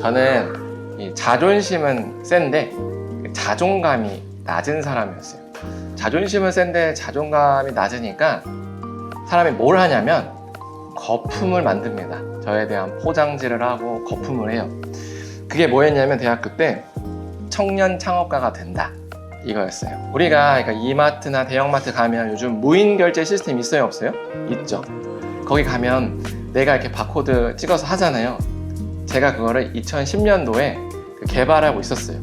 저는 이 자존심은 센데 자존감이 낮은 사람이었어요. 자존심은 센데 자존감이 낮으니까 사람이 뭘 하냐면 거품을 만듭니다. 저에 대한 포장지를 하고 거품을 해요. 그게 뭐였냐면 대학교 때 청년 창업가가 된다. 이거였어요. 우리가 그러니까 이마트나 대형마트 가면 요즘 무인 결제 시스템 있어요, 없어요? 있죠. 거기 가면 내가 이렇게 바코드 찍어서 하잖아요. 제가 그거를 2010년도에 개발하고 있었어요.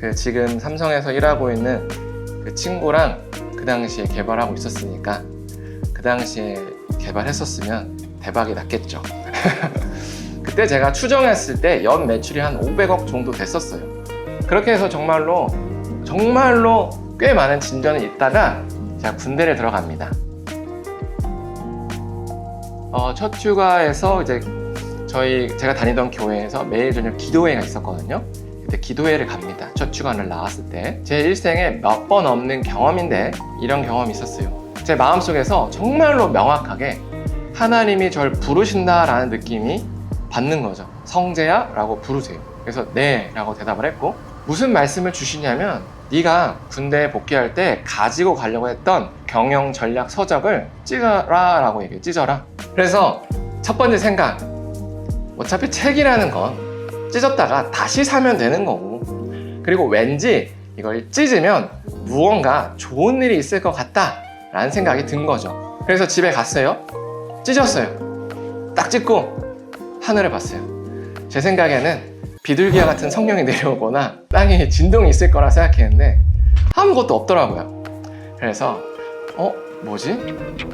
그 지금 삼성에서 일하고 있는 그 친구랑 그 당시에 개발하고 있었으니까 그 당시에 개발했었으면 대박이 났겠죠. 그때 제가 추정했을 때 연 매출이 한 500억 정도 됐었어요. 그렇게 해서 정말로 정말로 꽤 많은 진전이 있다가 제가 군대를 들어갑니다. 어, 첫 휴가에서 이제 저희 제가 다니던 교회에서 매일 저녁 기도회가 있었거든요. 그때 기도회를 갑니다. 첫 휴가를 나왔을 때. 제 일생에 몇 번 없는 경험인데 이런 경험이 있었어요. 제 마음속에서 정말로 명확하게 하나님이 절 부르신다라는 느낌이 받는 거죠. 성재야? 라고 부르세요. 그래서 네 라고 대답을 했고 무슨 말씀을 주시냐면 네가 군대에 복귀할 때 가지고 가려고 했던 경영 전략 서적을 찢어라 라고 얘기해 찢어라 그래서 첫 번째 생각 어차피 책이라는 건 찢었다가 다시 사면 되는 거고. 그리고 왠지 이걸 찢으면 무언가 좋은 일이 있을 것 같다 라는 생각이 든 거죠. 그래서 집에 갔어요. 찢었어요. 딱 찢고 하늘을 봤어요. 제 생각에는 비둘기와 같은 성령이 내려오거나 땅에 진동이 있을 거라 생각했는데 아무것도 없더라고요. 그래서 어 뭐지?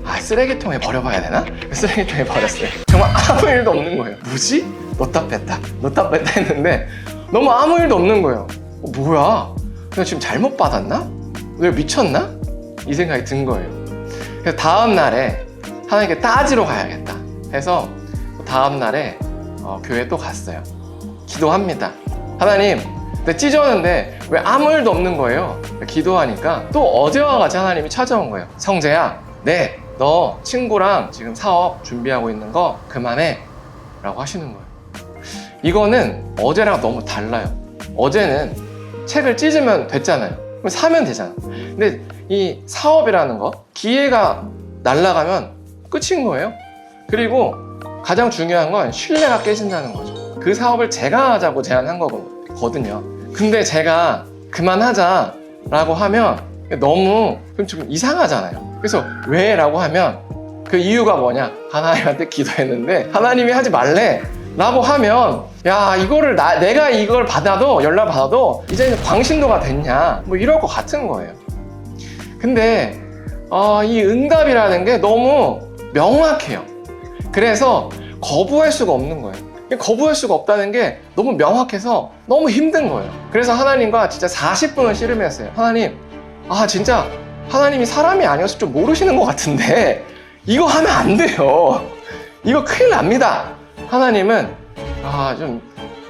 아 쓰레기통에 버려봐야 되나? 쓰레기통에 버렸어요. 정말 아무 일도 없는 거예요. 뭐지? 넣다 뺐다 넣다 뺐다 했는데 너무 아무 일도 없는 거예요. 어, 뭐야? 내가 지금 잘못 받았나? 내가 미쳤나? 이 생각이 든 거예요. 그래서 다음 날에 하나님께 따지러 가야겠다 해서 다음 날에 어, 교회 또 갔어요. 기도합니다. 하나님, 내 찢었는데 왜 아무 일도 없는 거예요? 기도하니까 또 어제와 같이 하나님이 찾아온 거예요. 성재야, 네, 너 친구랑 지금 사업 준비하고 있는 거 그만해. 라고 하시는 거예요. 이거는 어제랑 너무 달라요. 어제는 책을 찢으면 됐잖아요. 그럼 사면 되잖아. 근데 이 사업이라는 거, 기회가 날아가면 끝인 거예요. 그리고 가장 중요한 건 신뢰가 깨진다는 거죠. 그 사업을 제가 하자고 제안한 거거든요. 근데 제가 그만하자라고 하면 너무 좀 이상하잖아요. 그래서 왜? 라고 하면 그 이유가 뭐냐? 하나님한테 기도했는데 하나님이 하지 말래. 라고 하면 야 이거를 나, 내가 이걸 받아도 연락 받아도 이제는 광신도가 됐냐 뭐 이럴 것 같은 거예요 근데 어, 이 응답이라는 게 너무 명확해요 그래서 거부할 수가 없는 거예요 거부할 수가 없다는 게 너무 명확해서 너무 힘든 거예요. 그래서 하나님과 진짜 40분을 씨름했어요. 하나님, 아, 진짜 하나님이 사람이 아니어서 좀 모르시는 것 같은데 이거 하면 안 돼요. 이거 큰일 납니다. 하나님은 아, 좀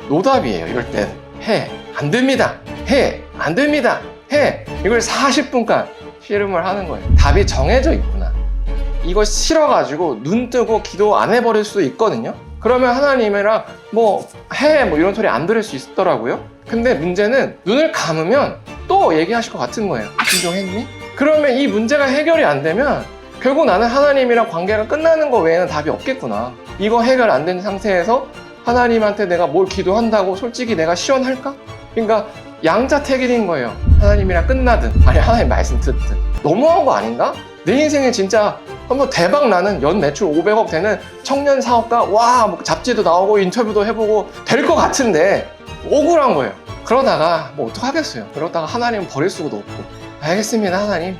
노답이에요. 이럴 땐 해. 안 됩니다. 해. 안 됩니다. 해. 이걸 40분간 씨름을 하는 거예요. 답이 정해져 있구나. 이거 싫어가지고 눈 뜨고 기도 안 해버릴 수도 있거든요. 그러면 하나님이랑 뭐 해 뭐 이런 소리 안 들을 수 있더라고요. 근데 문제는 눈을 감으면 또 얘기하실 것 같은 거예요. 진정했니? 그러면 이 문제가 해결이 안 되면 결국 나는 하나님이랑 관계가 끝나는 거 외에는 답이 없겠구나. 이거 해결 안 된 상태에서 하나님한테 내가 뭘 기도한다고 솔직히 내가 시원할까? 그러니까 양자택일인 거예요. 하나님이랑 끝나든 아니 하나님 말씀 듣든 너무한 거 아닌가? 내 인생에 진짜 한번 대박 나는 연 매출 500억 되는 청년 사업가 와 뭐 잡지도 나오고 인터뷰도 해보고 될 것 같은데 억울한 거예요. 그러다가 뭐 어떡하겠어요. 그러다가 하나님 버릴 수도 없고 알겠습니다 하나님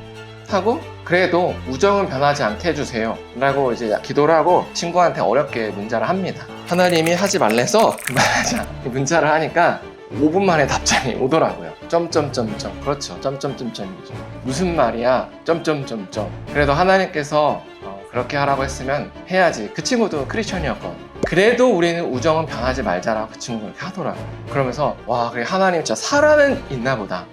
하고 그래도 우정은 변하지 않게 해주세요 라고 이제 기도를 하고 친구한테 어렵게 문자를 합니다. 하나님이 하지 말래서 그만하자 문자를 하니까 5분 만에 답장이 오더라고요. 점점점점 그렇죠. 점점점점이죠. 무슨 말이야? 점점점점. 그래도 하나님께서 어, 그렇게 하라고 했으면 해야지. 그 친구도 크리스천이었거든요. 그래도 우리는 우정은 변하지 말자라고 그 친구가 이렇게 하더라고요. 그러면서 와 그래 하나님 진짜 살아는 있나 보다.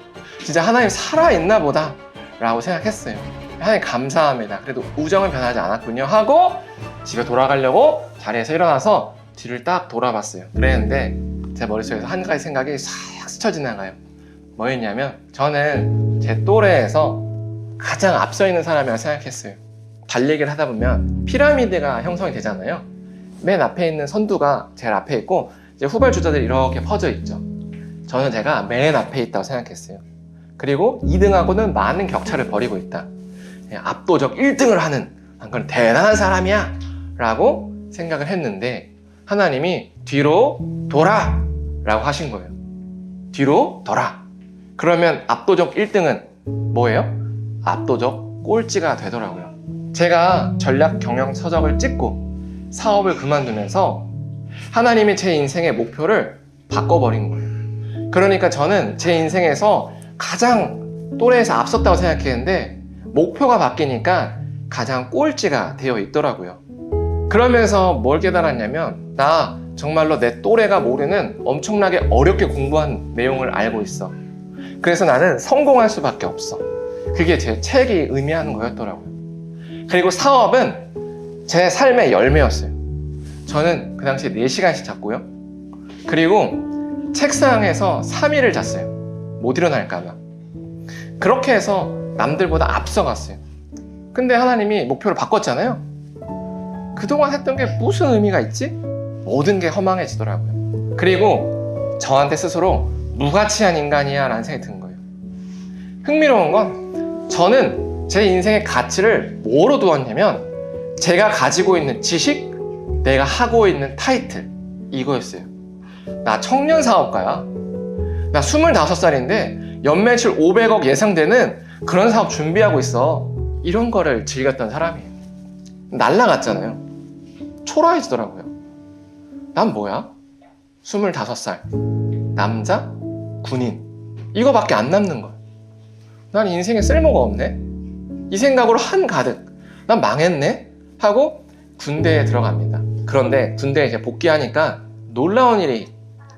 진짜 하나님 살아 있나 보다. 라고 생각했어요. 하나님 감사합니다. 그래도 우정은 변하지 않았군요. 하고 집에 돌아가려고 자리에서 일어나서 뒤를 딱 돌아봤어요. 그랬는데 제 머릿속에서 한 가지 생각이 싹 스쳐 지나가요. 뭐였냐면 저는 제 또래에서 가장 앞서 있는 사람이라고 생각했어요. 달리기를 하다 보면 피라미드가 형성이 되잖아요. 맨 앞에 있는 선두가 제일 앞에 있고 이제 후발 주자들이 이렇게 퍼져 있죠. 저는 제가 맨 앞에 있다고 생각했어요. 그리고 2등하고는 많은 격차를 벌이고 있다. 예, 압도적 1등을 하는 그런 대단한 사람이야 라고 생각을 했는데 하나님이 뒤로 돌아 라고 하신 거예요. 뒤로 돌아. 그러면 압도적 1등은 뭐예요? 압도적 꼴찌가 되더라고요. 제가 전략 경영 서적을 찍고 사업을 그만두면서 하나님이 제 인생의 목표를 바꿔버린 거예요. 그러니까 저는 제 인생에서 가장 또래에서 앞섰다고 생각했는데 목표가 바뀌니까 가장 꼴찌가 되어 있더라고요. 그러면서 뭘 깨달았냐면 나 정말로 내 또래가 모르는 엄청나게 어렵게 공부한 내용을 알고 있어. 그래서 나는 성공할 수밖에 없어. 그게 제 책이 의미하는 거였더라고요. 그리고 사업은 제 삶의 열매였어요. 저는 그 당시에 4시간씩 잤고요. 그리고 책상에서 3일을 잤어요. 못 일어날까봐. 그렇게 해서 남들보다 앞서갔어요. 근데 하나님이 목표를 바꿨잖아요. 그동안 했던 게 무슨 의미가 있지? 모든 게 허망해지더라고요. 그리고 저한테 스스로 무가치한 인간이야 라는 생각이 든 거예요. 흥미로운 건 저는 제 인생의 가치를 뭐로 두었냐면 제가 가지고 있는 지식, 내가 하고 있는 타이틀 이거였어요. 나 청년 사업가야. 나 25살인데 연매출 500억 예상되는 그런 사업 준비하고 있어. 이런 거를 즐겼던 사람이에요. 날라갔잖아요. 초라해지더라고요. 난 뭐야? 25살. 남자? 군인. 이거밖에 안 남는 거야. 난 인생에 쓸모가 없네? 이 생각으로 한가득. 난 망했네? 하고 군대에 들어갑니다. 그런데 군대에 이제 복귀하니까 놀라운 일이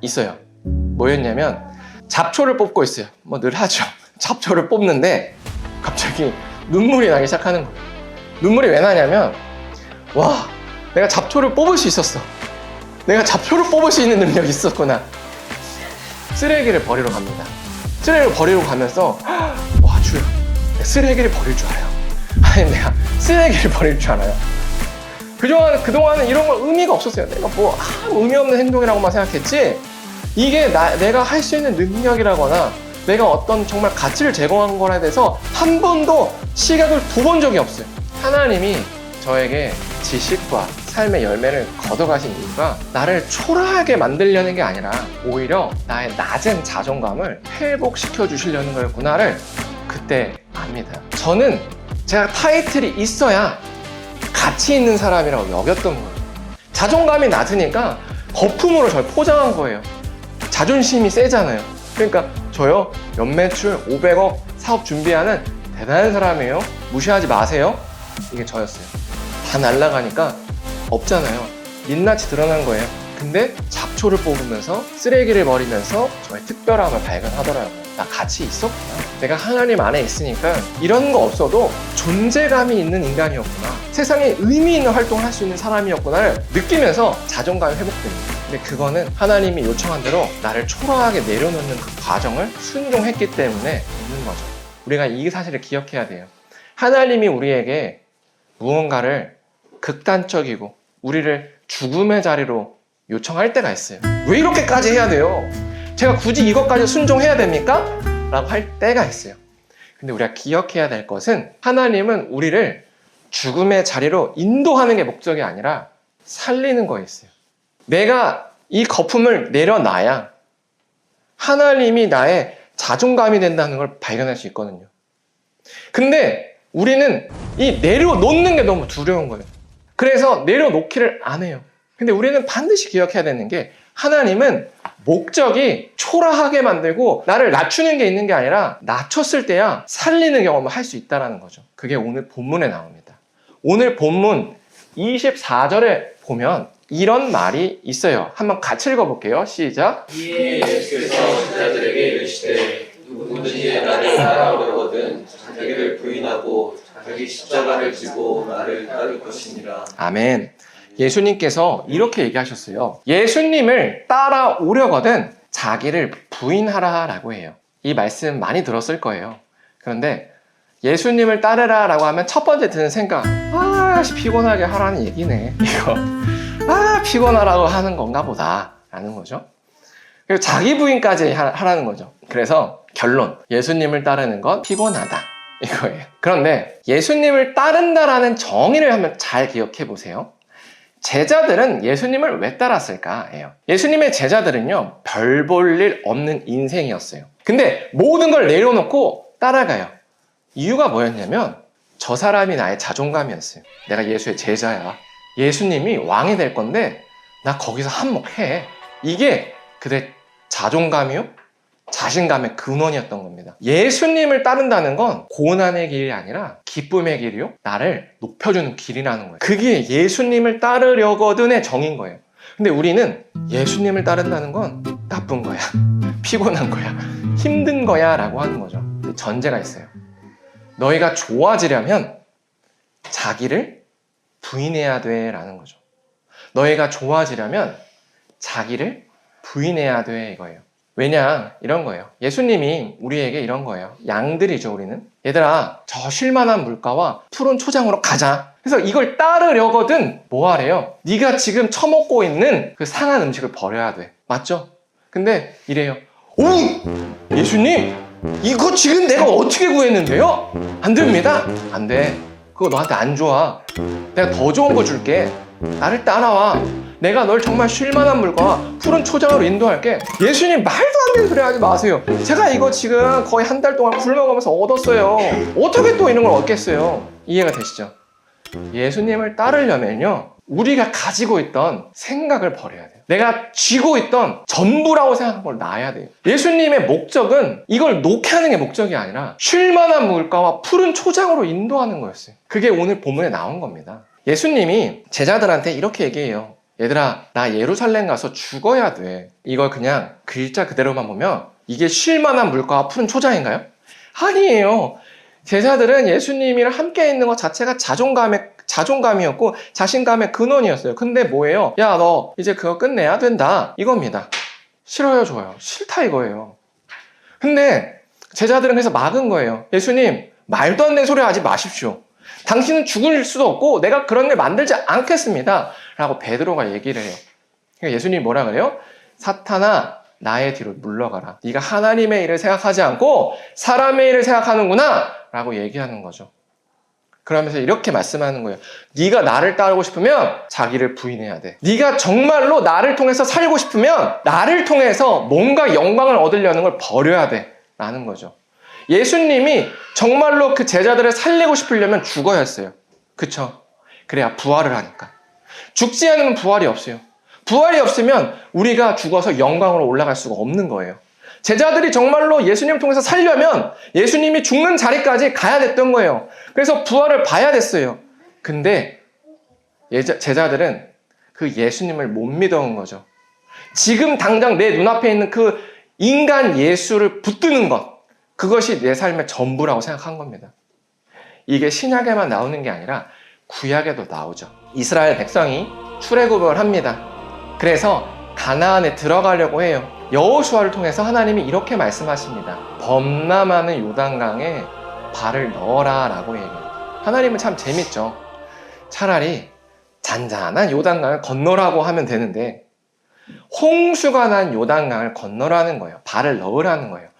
있어요. 뭐였냐면 잡초를 뽑고 있어요. 뭐 늘 하죠. 잡초를 뽑는데 갑자기 눈물이 나기 시작하는 거예요. 눈물이 왜 나냐면 와 내가 잡초를 뽑을 수 있었어. 내가 잡초를 뽑을 수 있는 능력이 있었구나. 쓰레기를 버리러 갑니다. 쓰레기를 버리러 가면서 와 주여 내가 쓰레기를 버릴 줄 알아요. 아니 내가 쓰레기를 버릴 줄 알아요. 그동안, 그동안은 이런 건 의미가 없었어요. 내가 뭐 아무 의미 없는 행동이라고만 생각했지 이게 나, 내가 할 수 있는 능력이라거나 내가 어떤 정말 가치를 제공한 거에 대해서 한 번도 시각을 두 본 적이 없어요. 하나님이 저에게 지식과 삶의 열매를 걷어가신 이유가 나를 초라하게 만들려는 게 아니라 오히려 나의 낮은 자존감을 회복시켜 주시려는 거였구나를 그때 압니다. 저는 제가 타이틀이 있어야 가치 있는 사람이라고 여겼던 거예요. 자존감이 낮으니까 거품으로 절 포장한 거예요. 자존심이 세잖아요. 그러니까 저요 연매출 500억 사업 준비하는 대단한 사람이에요. 무시하지 마세요. 이게 저였어요. 다 날라가니까 없잖아요. 민낯이 드러난 거예요. 근데 잡초를 뽑으면서 쓰레기를 버리면서 저의 특별함을 발견하더라고요. 나 가치 있었구나. 내가 하나님 안에 있으니까 이런 거 없어도 존재감이 있는 인간이었구나. 세상에 의미 있는 활동을 할 수 있는 사람이었구나를 느끼면서 자존감이 회복됩니다. 근데 그거는 하나님이 요청한 대로 나를 초라하게 내려놓는 그 과정을 순종했기 때문에 있는 거죠. 우리가 이 사실을 기억해야 돼요. 하나님이 우리에게 무언가를 극단적이고 우리를 죽음의 자리로 요청할 때가 있어요. 왜 이렇게까지 해야 돼요? 제가 굳이 이것까지 순종해야 됩니까? 라고 할 때가 있어요. 근데 우리가 기억해야 될 것은 하나님은 우리를 죽음의 자리로 인도하는 게 목적이 아니라 살리는 거였어요. 내가 이 거품을 내려놔야 하나님이 나의 자존감이 된다는 걸 발견할 수 있거든요. 근데 우리는 이 내려놓는 게 너무 두려운 거예요. 그래서 내려놓기를 안 해요. 근데 우리는 반드시 기억해야 되는 게 하나님은 목적이 초라하게 만들고 나를 낮추는 게 있는 게 아니라 낮췄을 때야 살리는 경험을 할 수 있다는 거죠. 그게 오늘 본문에 나옵니다. 오늘 본문 24절에 보면 이런 말이 있어요. 한번 같이 읽어볼게요. 시작. 예수께서 제자들에게 이르시되 누구든지 나를 따라오려거든 자기를 부인하고 자기 십자가를 지고 나를 따를 것이니라 아멘. 예수님께서 이렇게 얘기하셨어요. 예수님을 따라오려거든 자기를 부인하라라고 해요. 이 말씀 많이 들었을 거예요. 그런데 예수님을 따르라라고 하면 첫 번째 드는 생각, 아, 씨, 피곤하게 하라는 얘기네. 이거, 아, 피곤하라고 하는 건가 보다라는 거죠. 그리고 자기 부인까지 하- 하라는 거죠. 그래서 결론, 예수님을 따르는 건 피곤하다. 이거예요. 그런데 예수님을 따른다라는 정의를 한번 잘 기억해 보세요. 제자들은 예수님을 왜 따랐을까예요. 예수님의 제자들은요, 별 볼 일 없는 인생이었어요. 근데 모든 걸 내려놓고 따라가요. 이유가 뭐였냐면, 저 사람이 나의 자존감이었어요. 내가 예수의 제자야. 예수님이 왕이 될 건데, 나 거기서 한몫해. 이게 그들의 자존감이요? 자신감의 근원이었던 겁니다. 예수님을 따른다는 건 고난의 길이 아니라 기쁨의 길이요. 나를 높여주는 길이라는 거예요. 그게 예수님을 따르려거든의 정인 거예요. 근데 우리는 예수님을 따른다는 건 나쁜 거야. 피곤한 거야. 힘든 거야. 라고 하는 거죠. 전제가 있어요. 너희가 좋아지려면 자기를 부인해야 돼. 라는 거죠. 너희가 좋아지려면 자기를 부인해야 돼. 이거예요. 왜냐 이런 거예요. 예수님이 우리에게 이런 거예요. 양들이죠 우리는. 얘들아 저 쉴만한 물가와 푸른 초장으로 가자. 그래서 이걸 따르려거든 뭐 하래요? 네가 지금 처먹고 있는 그 상한 음식을 버려야 돼. 맞죠? 근데 이래요. 오 예수님 이거 지금 내가 어떻게 구했는데요? 안 됩니다. 안 돼. 그거 너한테 안 좋아. 내가 더 좋은 거 줄게. 나를 따라와. 내가 널 정말 쉴만한 물과 푸른 초장으로 인도할게. 예수님 말도 안 되는 소리 하지 마세요. 제가 이거 지금 거의 한 달 동안 굶어가면서 얻었어요. 어떻게 또 이런 걸 얻겠어요? 이해가 되시죠? 예수님을 따르려면요. 우리가 가지고 있던 생각을 버려야 돼요. 내가 쥐고 있던 전부라고 생각한 걸 놔야 돼요. 예수님의 목적은 이걸 놓게 하는 게 목적이 아니라 쉴만한 물가와 푸른 초장으로 인도하는 거였어요. 그게 오늘 본문에 나온 겁니다. 예수님이 제자들한테 이렇게 얘기해요. 얘들아, 나 예루살렘 가서 죽어야 돼. 이걸 그냥 글자 그대로만 보면 이게 쉴만한 물가와 푸른 초장인가요? 아니에요. 제자들은 예수님이랑 함께 있는 것 자체가 자존감의 자존감이었고 자신감의 근원이었어요. 근데 뭐예요? 야, 너 이제 그거 끝내야 된다. 이겁니다. 싫어요, 좋아요. 싫다 이거예요. 근데 제자들은 그래서 막은 거예요. 예수님, 말도 안 되는 소리 하지 마십시오. 당신은 죽을 수도 없고 내가 그런 일 만들지 않겠습니다. 라고 베드로가 얘기를 해요. 그러니까 예수님이 뭐라 그래요? 사탄아 나의 뒤로 물러가라. 네가 하나님의 일을 생각하지 않고 사람의 일을 생각하는구나. 라고 얘기하는 거죠. 그러면서 이렇게 말씀하는 거예요. 네가 나를 따르고 싶으면 자기를 부인해야 돼. 네가 정말로 나를 통해서 살고 싶으면 나를 통해서 뭔가 영광을 얻으려는 걸 버려야 돼. 라는 거죠. 예수님이 정말로 그 제자들을 살리고 싶으려면 죽어야 했어요. 그쵸? 그래야 부활을 하니까. 죽지 않으면 부활이 없어요. 부활이 없으면 우리가 죽어서 영광으로 올라갈 수가 없는 거예요. 제자들이 정말로 예수님 통해서 살려면 예수님이 죽는 자리까지 가야 됐던 거예요. 그래서 부활을 봐야 됐어요. 근데 제자들은 그 예수님을 못 믿어온 거죠. 지금 당장 내 눈앞에 있는 그 인간 예수를 붙드는 것, 그것이 내 삶의 전부라고 생각한 겁니다. 이게 신약에만 나오는 게 아니라 구약에도 나오죠. 이스라엘 백성이 출애굽을 합니다. 그래서 가나안에 들어가려고 해요. 여호수아를 통해서 하나님이 이렇게 말씀하십니다. 범람하는 요단강에 발을 넣어라라고 얘기해요. 하나님은 참 재밌죠. 차라리 잔잔한 요단강을 건너라고 하면 되는데 홍수가 난 요단강을 건너라는 거예요. 발을 넣으라는 거예요.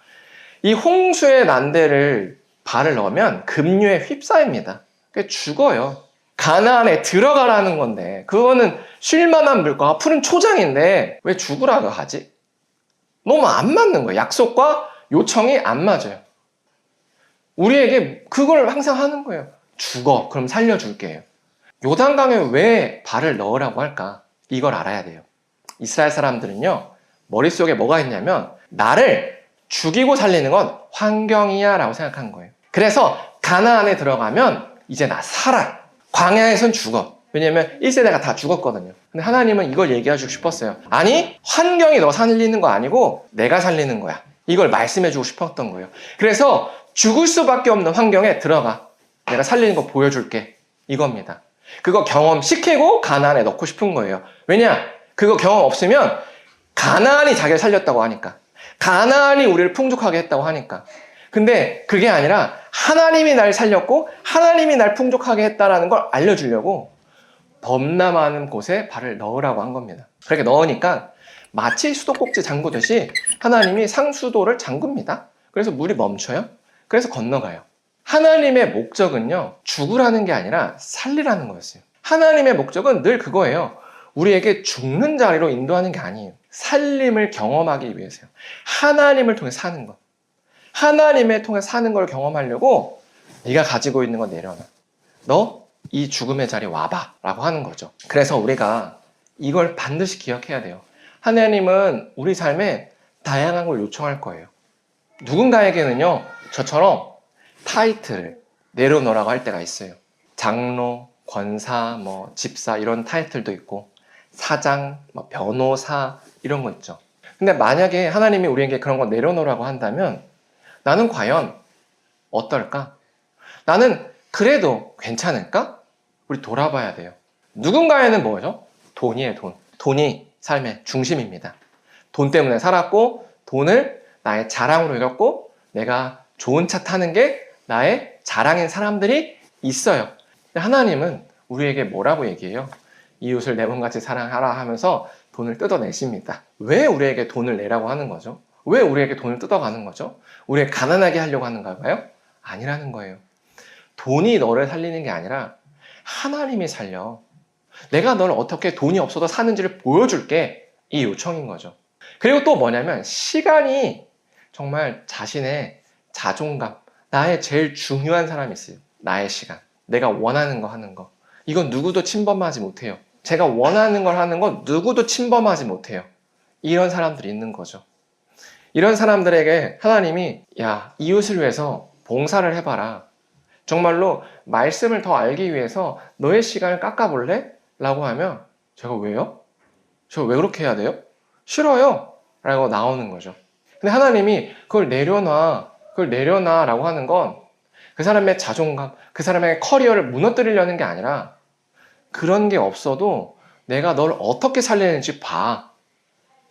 이 홍수의 난대를 발을 넣으면 급류에 휩싸입니다. 죽어요. 가나안에 들어가라는 건데 그거는 쉴만한 물과 푸른 초장인데 왜 죽으라고 하지? 너무 안 맞는 거예요. 약속과 요청이 안 맞아요. 우리에게 그걸 항상 하는 거예요. 죽어. 그럼 살려줄게요. 요단강에 왜 발을 넣으라고 할까? 이걸 알아야 돼요. 이스라엘 사람들은요, 머릿속에 뭐가 있냐면, 나를 죽이고 살리는 건 환경이야 라고 생각한 거예요. 그래서 가나안에 들어가면 이제 나 살아. 광야에선 죽어. 왜냐면 1세대가 다 죽었거든요. 근데 하나님은 이걸 얘기해 주고 싶었어요. 아니, 환경이 너 살리는 거 아니고 내가 살리는 거야. 이걸 말씀해 주고 싶었던 거예요. 그래서 죽을 수밖에 없는 환경에 들어가. 내가 살리는 거 보여줄게. 이겁니다. 그거 경험 시키고 가나안에 넣고 싶은 거예요. 왜냐? 그거 경험 없으면 가나안이 자기를 살렸다고 하니까. 가나안이 우리를 풍족하게 했다고 하니까. 근데 그게 아니라 하나님이 날 살렸고 하나님이 날 풍족하게 했다라는 걸 알려주려고 범람하는 곳에 발을 넣으라고 한 겁니다. 그렇게 넣으니까 마치 수도꼭지 잠그듯이 하나님이 상수도를 잠굽니다. 그래서 물이 멈춰요. 그래서 건너가요. 하나님의 목적은요, 죽으라는 게 아니라 살리라는 거였어요. 하나님의 목적은 늘 그거예요. 우리에게 죽는 자리로 인도하는 게 아니에요. 살림을 경험하기 위해서요. 하나님을 통해 사는 것. 하나님을 통해 사는 걸 경험하려고 네가 가지고 있는 거 내려놔. 너 이 죽음의 자리에 와봐. 라고 하는 거죠. 그래서 우리가 이걸 반드시 기억해야 돼요. 하나님은 우리 삶에 다양한 걸 요청할 거예요. 누군가에게는요, 저처럼 타이틀을 내려놓으라고 할 때가 있어요. 장로, 권사, 뭐 집사 이런 타이틀도 있고 사장, 뭐 변호사 이런 거 있죠. 근데 만약에 하나님이 우리에게 그런 거 내려놓으라고 한다면 나는 과연 어떨까? 나는 그래도 괜찮을까? 우리 돌아봐야 돼요. 누군가에는 뭐죠? 돈이에요, 돈. 돈이 삶의 중심입니다. 돈 때문에 살았고, 돈을 나의 자랑으로 여겼고, 내가 좋은 차 타는 게 나의 자랑인 사람들이 있어요. 하나님은 우리에게 뭐라고 얘기해요? 이웃을 내 몸같이 사랑하라 하면서 돈을 뜯어내십니다. 왜 우리에게 돈을 내라고 하는 거죠? 왜 우리에게 돈을 뜯어가는 거죠? 우리를 가난하게 하려고 하는가 봐요? 아니라는 거예요. 돈이 너를 살리는 게 아니라 하나님이 살려. 내가 너를 어떻게 돈이 없어도 사는지를 보여줄게. 이 요청인 거죠. 그리고 또 뭐냐면 시간이 정말 자신의 자존감, 나의 제일 중요한 사람이 있어요. 나의 시간. 내가 원하는 거 하는 거. 이건 누구도 침범하지 못해요. 제가 원하는 걸 하는 건 누구도 침범하지 못해요. 이런 사람들이 있는 거죠. 이런 사람들에게 하나님이 야, 이웃을 위해서 봉사를 해봐라. 정말로 말씀을 더 알기 위해서 너의 시간을 깎아볼래? 라고 하면 제가 왜요? 저 왜 그렇게 해야 돼요? 싫어요. 라고 나오는 거죠. 근데 하나님이 그걸 내려놔. 그걸 내려놔. 라고 하는 건 그 사람의 자존감, 그 사람의 커리어를 무너뜨리려는 게 아니라 그런 게 없어도 내가 널 어떻게 살리는지 봐.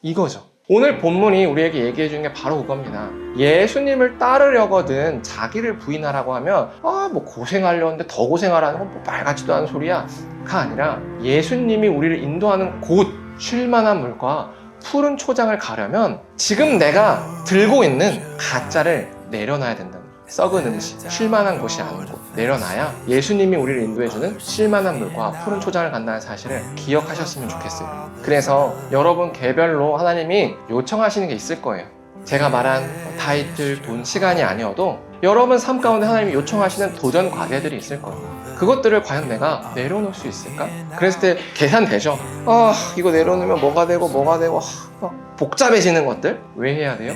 이거죠. 오늘 본문이 우리에게 얘기해 주는 게 바로 그겁니다. 예수님을 따르려거든 자기를 부인하라고 하면 아 뭐 고생하려는데 더 고생하라는 건 뭐 말 같지도 않은 소리야. 가 아니라 예수님이 우리를 인도하는 곳 쉴만한 물과 푸른 초장을 가려면 지금 내가 들고 있는 가짜를 내려놔야 된다. 썩은 음식, 쉴만한 곳이 아니고 내려놔야 예수님이 우리를 인도해주는 쉴만한 물과 푸른 초장을 간다는 사실을 기억하셨으면 좋겠어요. 그래서 여러분 개별로 하나님이 요청하시는 게 있을 거예요. 제가 말한 뭐 타이틀, 돈, 시간이 아니어도 여러분 삶 가운데 하나님이 요청하시는 도전 과제들이 있을 거예요. 그것들을 과연 내가 내려놓을 수 있을까? 그랬을 때 계산되죠. 아, 이거 내려놓으면 뭐가 되고 뭐가 되고 하, 막 복잡해지는 것들 왜 해야 돼요?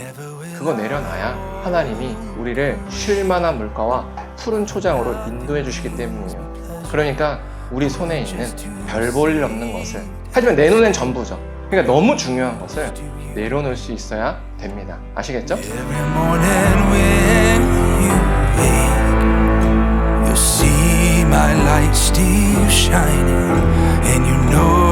그거 내려놔야 하나님이 우리를 쉴 만한 물가와 푸른 초장으로 인도해 주시기 때문이에요. 그러니까 우리 손에 있는 별 볼 일 없는 것을 하지만 내 눈엔 전부죠. 그러니까 너무 중요한 것을 내려놓을 수 있어야 됩니다. 아시겠죠? My light still shining, and you know